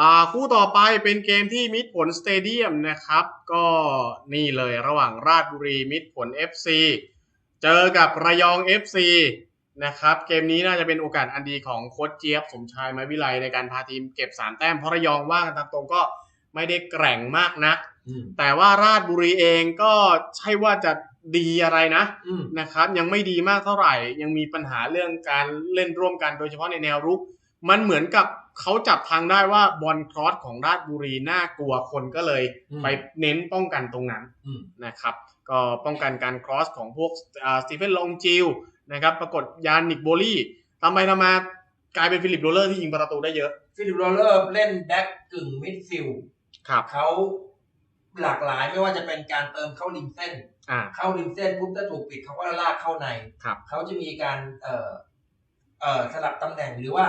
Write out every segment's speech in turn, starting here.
อ่าคู่ต่อไปเป็นเกมที่มิตรผลสเตเดียมนะครับ ก็นี่เลยระหว่างราชบุรีมิตรผล FC เจอกับระยอง FC นะครับเกมนี้น่าจะเป็นโอกาสอันดีของโค้ชเจี๊ยบสมชายไม้วิไลในการพาทีมเก็บ 3 แต้มเพราะระยองว่ากันตามตรงก็ไม่ได้แกร่งมากนักอืมแต่ว่าราชบุรีเองก็ใช่ว่าจะดีอะไรนะอืมนะครับ ยังไม่ดีมากเท่าไหร่ ยังมีปัญหาเรื่องการเล่นร่วมกันโดยเฉพาะในแนวรุก มันเหมือนกับเขาจับทางได้ว่าบอลครอสของราชบุรีน่ากลัวคนก็เลยอืมไปเน้นป้องกันตรงนั้นอืมนะครับ ก็ป้องกันการครอสของพวกสตีเฟนลองจิลนะครับ ปรากฏยานนิกโบลี่ทำไปทำมากลายเป็นฟิลิปโรเลอร์ที่ยิงประตูได้เยอะ ฟิลิปโรเลอร์เล่นแบ็กกึ่งมิดฟิลด์ครับเขาหลากหลายไม่ว่าจะเป็นการเติมเข้าริมเส้นอ่าเข้าริมเส้นปุ๊บถ้าถูกปิดเขาก็ลากเข้าในครับเขาจะมีการเอ่อเอ่อสลับตำแหน่งหรือว่า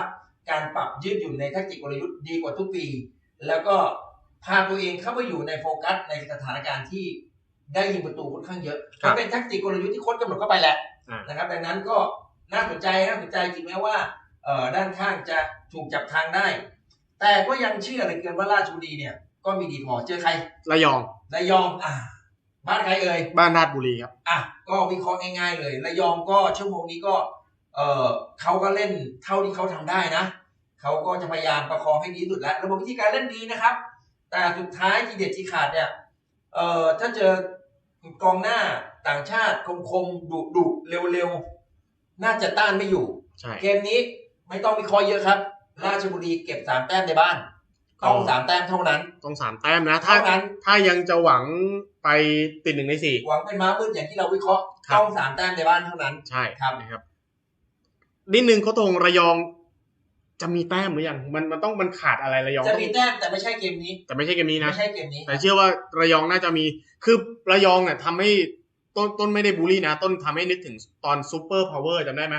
การปรับยืดหยุ่นในแทักติกกลยุทธ์ดีกว่าทุกปี แล้วก็พาตัวเองเข้าไปอยู่ในโฟกัสในสถานการณ์ที่ได้ยิงประตูค่อนข้างเยอะครับมันเป็นแทักติกกลยุทธ์ที่โค้ชกำหนดเข้าไปแหละอ่านะครับ ดังนั้นก็น่าสนใจน่าสนใจจริงแม้ว่าเอ่อด้านข้างจะถูกจับทางได้ แต่ก็ยังเชื่อเหลยเกินว่าราชบุรีเนี่ย ก็มีดีพอเจอใครระยองระยองอ่าบ้านใครเอ่ยบ้านราชบุรีครับอะก็วิเคราะห์ง่ายๆเลยระยองก็ชั่วโมงนี้ก็เออเขาก็เล่นเท่าที่เขาทำได้นะ เขาก็จะพยายามประคองให้ดีที่สุดแล้วระบบวิธีการเล่นดีนะครับ แต่สุดท้ายทีเด็ดที่ขาดเนี่ยเอ่อถ้าเจอกองหน้าต่างชาติคมๆดุดุๆเร็วๆ น่าจะต้านไม่อยู่ใช่เกมนี้ไม่ต้องวิเคราะห์เยอะครับ ราชบุรีเก็บสามแต้มในบ้าน ต้องสามแต้มเท่านั้น ต้องสามแต้มนะ ถ้าเท่านั้นถ้ายังจะหวังไปติดหนึ่งในสี่หวังเป็นม้ามืดอย่างที่เราวิเคราะห์ครับต้องสามแต้มในบ้านเท่านั้น ใช่ครับนะครับนิดนึงเขาตรงระยอง จะมีแต้มหรือยังมันมันต้องมันขาดอะไรระยองจะต้องมีแต้มแต่ไม่ใช่เกมนี้ แต่ไม่ใช่เกมนี้นะไม่ใช่เกมนี้ แต่เชื่อว่าระยองน่าจะมีคือระยองเนี่ยทำให้ต้นต้นไม่ได้บูลลี่นะ ต้นทำให้นึกถึงตอนซูเปอร์พาวเวอร์จำได้ไหม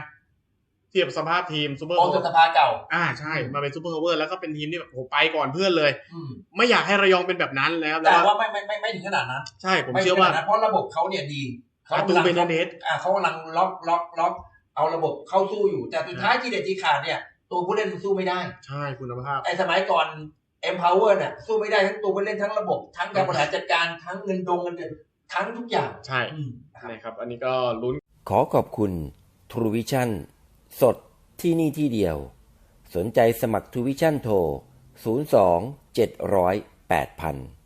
เทียบสภาพทีมซูเปอร์โอสุสภาเก่า อ่าใช่มาเป็นซูเปอร์พาวเวอร์แล้วก็เป็นทีมที่แบบโหไปก่อนเพื่อนเลยอืมไม่อยากให้ระยองเป็นแบบนั้นแล้วแต่แล้วว่าไม่ไม่ไม่ไม่ถึงขนาดนั้นใช่ผมไม่ถึเชื่องขว่านาดนั้นเพราะระบบเขาเนี่ยดีประตูกำลังเป็นเนตอ่าเขากำลังล็อกล็อกล็อกเอาระบบเข้าสู้อยู่แต่สุดท้ายที่เด็ดที่ขาดเนี่ย ตัวผู้เล่นมันสู้ไม่ได้ ใช่คุณภาพไอ้สมัยก่อน empower เนี่ยสู้ไม่ได้ทั้งตัวผู้เล่นทั้งระบบ ทั้งการบริหารจัดการทั้งเงินดงเงินเดือนทั้งทุกอย่างใช่อืมนะครับนะครับ อันนี้ก็ลุ้น ขอขอบคุณ True Vision สดที่นี่ที่เดียว สนใจสมัคร True Vision โทร 02 700 8000